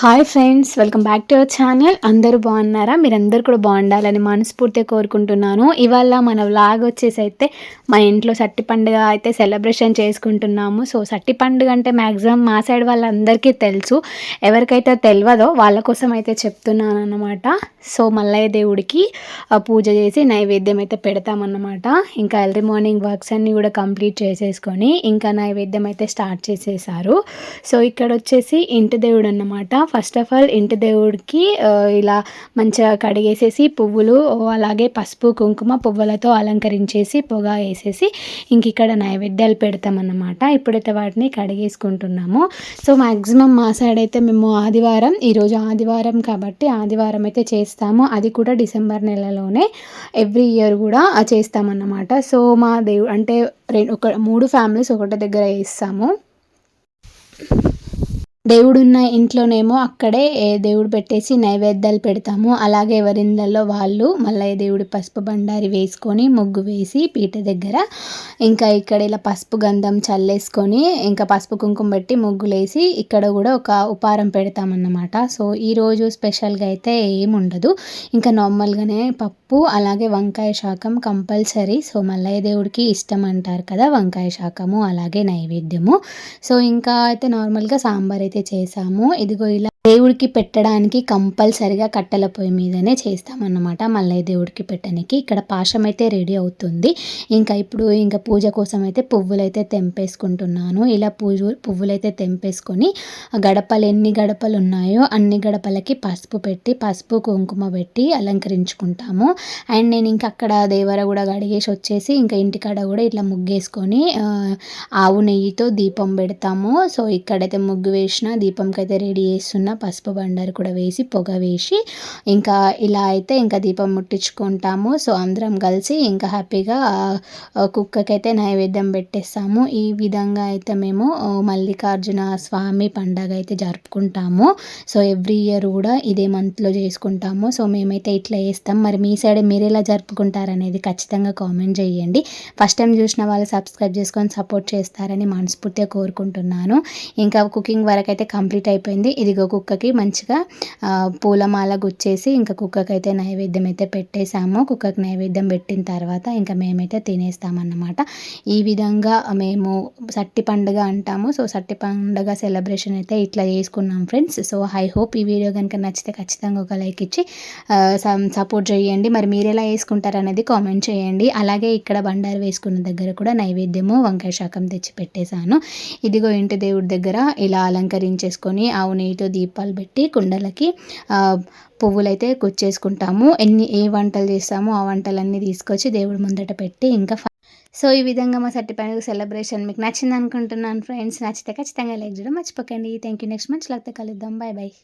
Hi friends welcome back to our channel అందరూ బాగున్నారా? మీరందరూ కూడా బాగుండాలని మనస్ఫూర్తిగా కోరుకుంటున్నాను. ఇవాళ మన వ్లాగ్ వచ్చేసి అయితే మా ఇంట్లో సట్టి పండుగ అయితే సెలబ్రేషన్ చేసుకుంటున్నాము. సో సట్టి పండుగ అంటే మ్యాక్సిమం మా సైడ్ వాళ్ళందరికీ తెలుసు. ఎవరికైతే తెలియదో వాళ్ళ కోసం అయితే చెప్తున్నాను అన్నమాట సో మల్లయ్య దేవుడికి పూజ చేసి నైవేద్యం అయితే పెడతామన్నమాట. ఇంకా ఎర్లీ మార్నింగ్ వర్క్స్ అన్నీ కూడా కంప్లీట్ చేసేసుకొని ఇంకా నైవేద్యం అయితే స్టార్ట్ చేసేసారు. సో ఇక్కడ వచ్చేసి ఇంటి దేవుడు అన్నమాట ఫస్ట్ ఆఫ్ ఆల్ ఇంటి దేవుడికి ఇలా మంచిగా కడిగేసేసి పువ్వులు అలాగే పసుపు కుంకుమ పువ్వులతో అలంకరించేసి పొగ వేసేసి ఇంక ఇక్కడ నైవేద్యాలు పెడతామన్నమాట. ఇప్పుడైతే వాటిని కడిగేసుకుంటున్నాము. సో మ్యాక్సిమం మా సైడ్ అయితే మేము ఆదివారం ఈరోజు ఆదివారం కాబట్టి ఆదివారం అయితే చేస్తాము. అది కూడా డిసెంబర్ నెలలోనే ఎవ్రీ ఇయర్ కూడా చేస్తామన్నమాట. సో మా దేవుడు అంటే రెండు ఒక మూడు ఫ్యామిలీస్ ఒకటి దగ్గర వేస్తాము. దేవుడున్న ఇంట్లోనేమో అక్కడే దేవుడు పెట్టేసి నైవేద్యాలు పెడతాము. అలాగే ఎవరిందల్లో వాళ్ళు మల్లయ్య దేవుడి పసుపు బండారి వేసుకొని ముగ్గు వేసి పీట దగ్గర ఇంకా ఇక్కడ ఇలా పసుపు గంధం చల్లేసుకొని ఇంకా పసుపు కుంకుమ పెట్టి ముగ్గులేసి ఇక్కడ కూడా ఒక ఉపారం పెడతామన్నమాట. సో ఈరోజు స్పెషల్గా అయితే ఏముండదు. ఇంకా నార్మల్గానే పప్పు అలాగే వంకాయ శాకం కంపల్సరీ. సో మల్లయ్య దేవుడికి ఇష్టం అంటారు కదా వంకాయ శాకము అలాగే నైవేద్యము. సో ఇంకా అయితే నార్మల్గా సాంబార్ అయితే అయితే చేసాము ఇదిగో ఇలా దేవుడికి పెట్టడానికి కంపల్సరిగా కట్టెల పొయ్యి మీదనే చేస్తామన్నమాట. మళ్ళీ దేవుడికి పెట్టడానికి ఇక్కడ పాశం అయితే రెడీ అవుతుంది. ఇంకా ఇప్పుడు ఇంకా పూజ కోసం అయితే పువ్వులైతే తెంపేసుకుంటున్నాను. ఇలా పూజ పువ్వులైతే తెంపేసుకొని గడపలు ఎన్ని గడపలు ఉన్నాయో అన్ని గడపలకి పసుపు పెట్టి పసుపు కుంకుమ పెట్టి అలంకరించుకుంటాము. అండ్ నేను ఇంకా అక్కడ దేవర కూడా గడిగేసి వచ్చేసి ఇంకా ఇంటికాడ కూడా ఇట్లా ముగ్గేసుకొని ఆవు నెయ్యితో దీపం పెడతాము. సో ఇక్కడైతే ముగ్గు వేసిన దీపంకి అయితే రెడీ చేస్తున్నా పసుపు బండారు కూడా వేసి పొగ వేసి ఇంకా ఇలా అయితే ఇంకా దీపం ముట్టించుకుంటాము. సో అందరం కలిసి ఇంకా హ్యాపీగా కుక్కకి అయితే నైవేద్యం పెట్టేస్తాము. ఈ విధంగా అయితే మేము మల్లికార్జున స్వామి పండగ అయితే జరుపుకుంటాము. సో ఎవ్రీ ఇయర్ కూడా ఇదే మంత్లో చేసుకుంటాము. సో మేమైతే ఇట్లా చేస్తాం. మరి మీ సైడ్ మీరు ఎలా జరుపుకుంటారనేది ఖచ్చితంగా కామెంట్ చేయండి. ఫస్ట్ టైం చూసిన వాళ్ళు సబ్స్క్రైబ్ చేసుకొని సపోర్ట్ చేస్తారని మనస్ఫూర్తిగా కోరుకుంటున్నాను. ఇంకా కుకింగ్ వరకు అయితే కంప్లీట్ అయిపోయింది. ఇదిగో కుక్కకి మంచిగా పూలమాల గుచ్చేసి ఇంకా కుక్కకి అయితే నైవేద్యం అయితే పెట్టేసాము కుక్కకి నైవేద్యం పెట్టిన తర్వాత ఇంకా మేమైతే తినేస్తామన్నమాట. ఈ విధంగా మేము సట్టి పండుగ అంటాము. సో సట్టి పండుగ సెలబ్రేషన్ అయితే ఇట్లా చేసుకున్నాం ఫ్రెండ్స్ సో ఐ హోప్ ఈ వీడియో కనుక నచ్చితే ఖచ్చితంగా ఒక లైక్ ఇచ్చి సపోర్ట్ చేయండి. మరి మీరు ఎలా వేసుకుంటారు అనేది కామెంట్ చేయండి. అలాగే ఇక్కడ బండారు వేసుకున్న దగ్గర కూడా నైవేద్యము వంకాయ శాకం తెచ్చి పెట్టేశాను. ఇదిగో ఇంటి దేవుడి దగ్గర ఇలా అలంకరించేసుకొని ఆవు నెయ్యితో దీప దీపాలు పెట్టి కుండలకి పువ్వులైతే గుచ్చేసుకుంటాము. ఎన్ని ఏ వంటలు చేస్తామో ఆ వంటలన్నీ తీసుకొచ్చి దేవుడి ముందట పెట్టి ఇంకా సో ఈ విధంగా మా సర్టిఫైడ్ సెలబ్రేషన్ మీకు నచ్చింది అనుకుంటున్నాను ఫ్రెండ్స్. నచ్చితే ఖచ్చితంగా లైక్ చేయడం మర్చిపోకండి. థ్యాంక్ యూ నెక్స్ట్ మంచి లేకపోతే కలుద్దాం. Bye bye